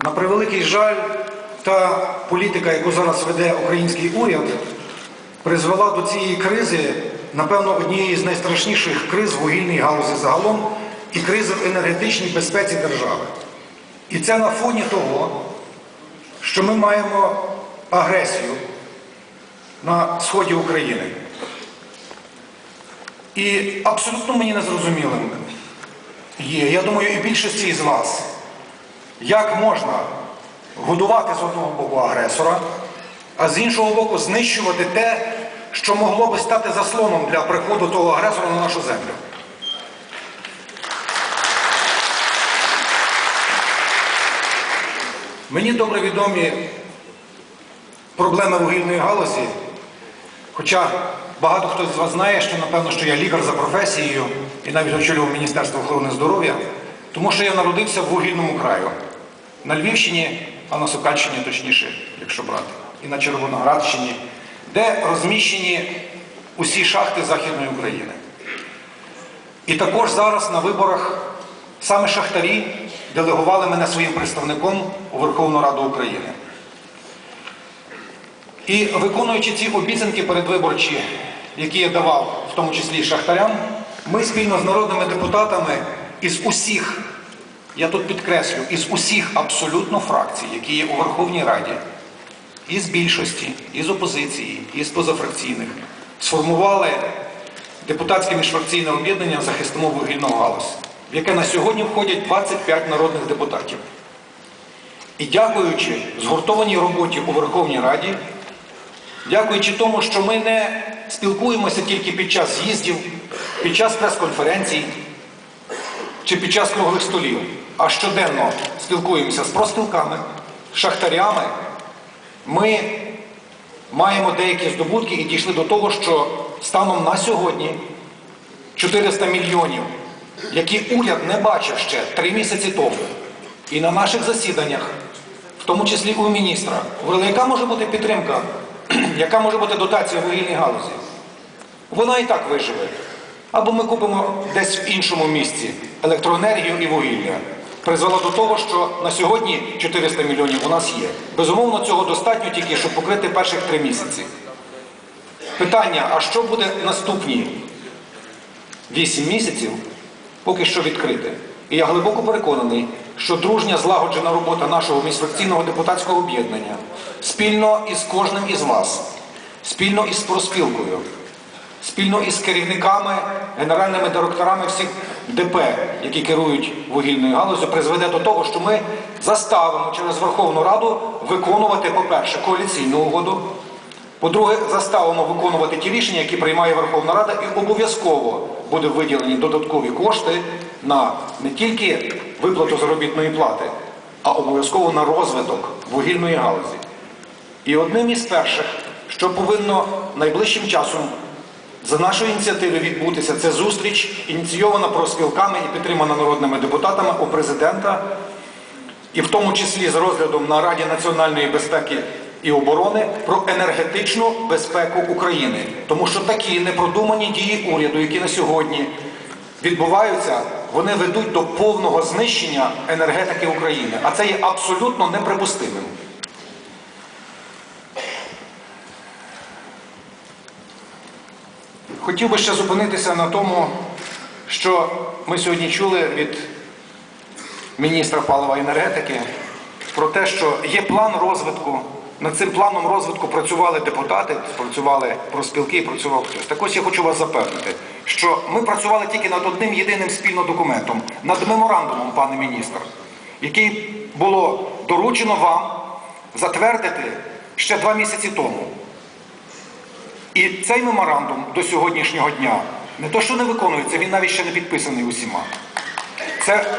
На превеликий жаль, та політика, яку зараз веде український уряд, призвела до цієї кризи, напевно, однієї з найстрашніших криз в вугільній галузі загалом і кризи в енергетичній безпеці держави. І це на фоні того, що ми маємо агресію на сході України. І абсолютно мені незрозумілим є, я думаю, і більшості із вас, як можна годувати з одного боку агресора, а з іншого боку знищувати те, що могло би стати заслоном для приходу того агресора на нашу землю. Мені добре відомі проблеми вугільної галузі, хоча багато хто з вас знає, що напевно, що я лікар за професією і навіть очолював Міністерство охорони здоров'я, тому що я народився в вугільному краю на Львівщині, а на Сокальщині, точніше, якщо брати, і на Червоноградщині, де розміщені усі шахти Західної України. І також зараз на виборах саме шахтарі делегували мене своїм представником у Верховну Раду України. І виконуючи ці обіцянки передвиборчі, які я давав, в тому числі і шахтарям, ми спільно з народними депутатами із усіх, я тут підкреслю, із усіх абсолютно фракцій, які є у Верховній Раді, із більшості, із опозиції, із позафракційних, сформували депутатське міжфракційне об'єднання захистимо вугільного галузь, в яке на сьогодні входять 25 народних депутатів. І дякуючи згуртованій роботі у Верховній Раді, дякуючи тому, що ми не спілкуємося тільки під час з'їздів, під час прес-конференцій чи під час круглих столів, а щоденно спілкуємося з профспілками, шахтарями, ми маємо деякі здобутки і дійшли до того, що станом на сьогодні 400 мільйонів, які уряд не бачив ще три місяці тому, і на наших засіданнях, в тому числі у міністра, говорили, яка може бути підтримка, яка може бути дотація вугільній галузі. Вона і так виживе. Або ми купимо десь в іншому місці електроенергію і вугілля. Призвело до того, що на сьогодні 400 мільйонів у нас є. Безумовно, цього достатньо тільки, щоб покрити перших три місяці. Питання: а що буде наступні 8 місяців, поки що відкрите? І я глибоко переконаний, що дружня злагоджена робота нашого міжфракційного депутатського об'єднання спільно із кожним із вас, спільно із проспілкою, спільно із керівниками, генеральними директорами всіх ДП, які керують вугільною галузю, призведе до того, що ми заставимо через Верховну Раду виконувати, по-перше, коаліційну угоду. По-друге, заставимо виконувати ті рішення, які приймає Верховна Рада, і обов'язково буде виділені додаткові кошти на не тільки виплату заробітної плати, а обов'язково на розвиток вугільної галузі. І одним із перших, що повинно найближчим часом за нашою ініціативою відбутися, це зустріч, ініційована профспілками і підтримана народними депутатами у президента, і в тому числі з розглядом на Раді національної безпеки і оборони про енергетичну безпеку України. Тому що такі непродумані дії уряду, які на сьогодні відбуваються, вони ведуть до повного знищення енергетики України. А це є абсолютно неприпустимим. Хотів би ще зупинитися на тому, що ми сьогодні чули від міністра палива енергетики про те, що є план розвитку. Над цим планом розвитку працювали депутати, працювали профспілки, і працював хтось. Так ось я хочу вас запевнити, що ми працювали тільки над одним єдиним спільним документом, над меморандумом, пане міністр, який було доручено вам затвердити ще два місяці тому. І цей меморандум до сьогоднішнього дня не то, що не виконується, він навіть ще не підписаний усіма. Це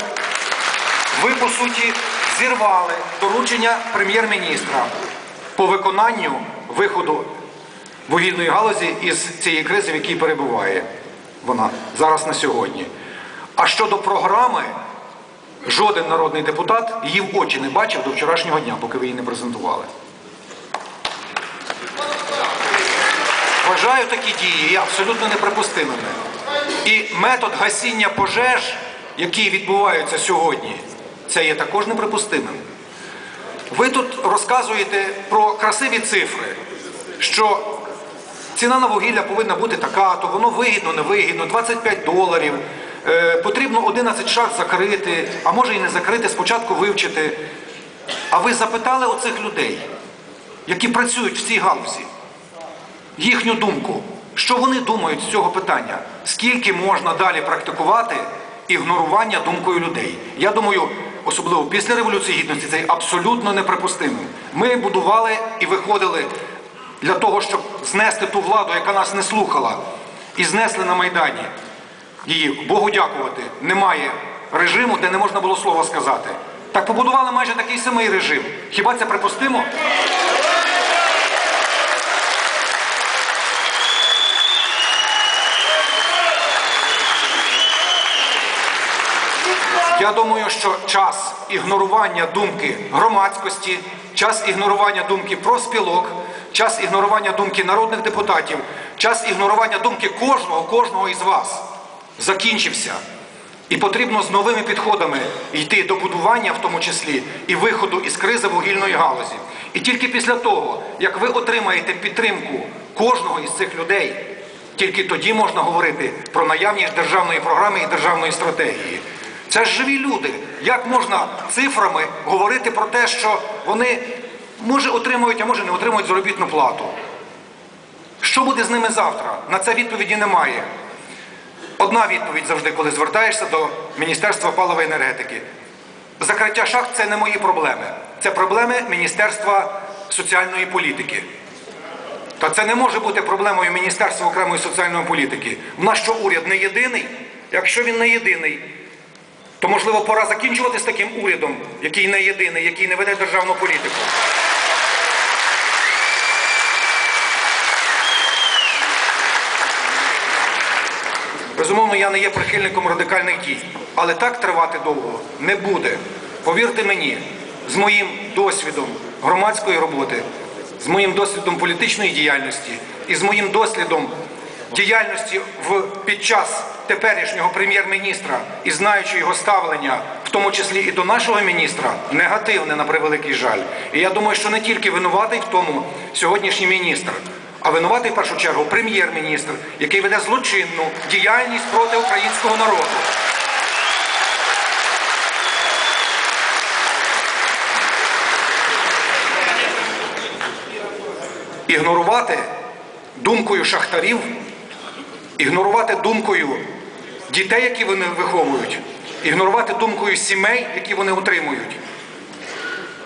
ви, по суті, зірвали доручення прем'єр-міністра по виконанню виходу вугільної галузі із цієї кризи, в якій перебуває вона зараз на сьогодні. А щодо програми, жоден народний депутат її в очі не бачив до вчорашнього дня, поки ви її не презентували. Вважаю такі дії абсолютно неприпустимими. І метод гасіння пожеж, які відбуваються сьогодні, це є також неприпустимим. Ви тут розказуєте про красиві цифри, що ціна на вугілля повинна бути така, то воно вигідно, не вигідно, 25 доларів. Е, потрібно 11 шахт закрити, а може і не закрити, спочатку вивчити. А ви запитали оцих людей, які працюють в цій галузі, їхню думку, що вони думають з цього питання? Скільки можна далі практикувати ігнорування думкою людей? Я думаю, особливо після Революції Гідності, це абсолютно неприпустимим. Ми будували і виходили для того, щоб знести ту владу, яка нас не слухала, і знесли на Майдані. Її Богу дякувати, немає режиму, де не можна було слова сказати. Так побудували майже такий самий режим. Хіба це припустимо? Я думаю, що час ігнорування думки громадськості, час ігнорування думки профспілок, час ігнорування думки народних депутатів, час ігнорування думки кожного, кожного із вас закінчився. І потрібно з новими підходами йти до будування, в тому числі, і виходу із кризи вугільної галузі. І тільки після того, як ви отримаєте підтримку кожного із цих людей, тільки тоді можна говорити про наявність державної програми і державної стратегії. Це ж живі люди. Як можна цифрами говорити про те, що вони може отримують, а може не отримують заробітну плату? Що буде з ними завтра? На це відповіді немає. Одна відповідь завжди, коли звертаєшся до Міністерства палива і енергетики. Закриття шахт це не мої проблеми. Це проблеми Міністерства соціальної політики. Та це не може бути проблемою Міністерства окремої соціальної політики. В нас що уряд не єдиний? Якщо він не єдиний, то можливо пора закінчувати з таким урядом, який не єдиний, який не веде державну політику. Безумовно, я не є прихильником радикальних дій, але так тривати довго не буде. Повірте мені, з моїм досвідом громадської роботи, з моїм досвідом політичної діяльності і з моїм досвідом діяльності в, під час теперішнього прем'єр-міністра і знаючи його ставлення, в тому числі і до нашого міністра, негативне на превеликий жаль. І я думаю, що не тільки винуватий в тому сьогоднішній міністр, а винуватий в першу чергу прем'єр-міністр, який веде злочинну діяльність проти українського народу. Ігнорувати думкою шахтарів, ігнорувати думкою дітей, які вони виховують, ігнорувати думкою сімей, які вони утримують.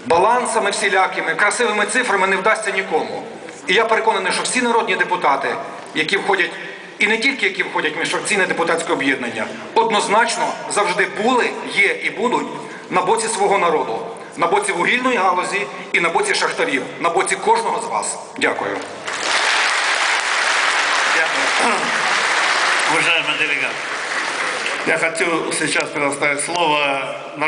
Балансами всілякими, красивими цифрами не вдасться нікому. І я переконаний, що всі народні депутати, які входять, і не тільки які входять в міжфракційне депутатське об'єднання, однозначно завжди були, є і будуть на боці свого народу, на боці вугільної галузі і на боці шахтарів, на боці кожного з вас. Дякую. Дякую. Уважаемый делегат, я хочу сейчас предоставить слово народному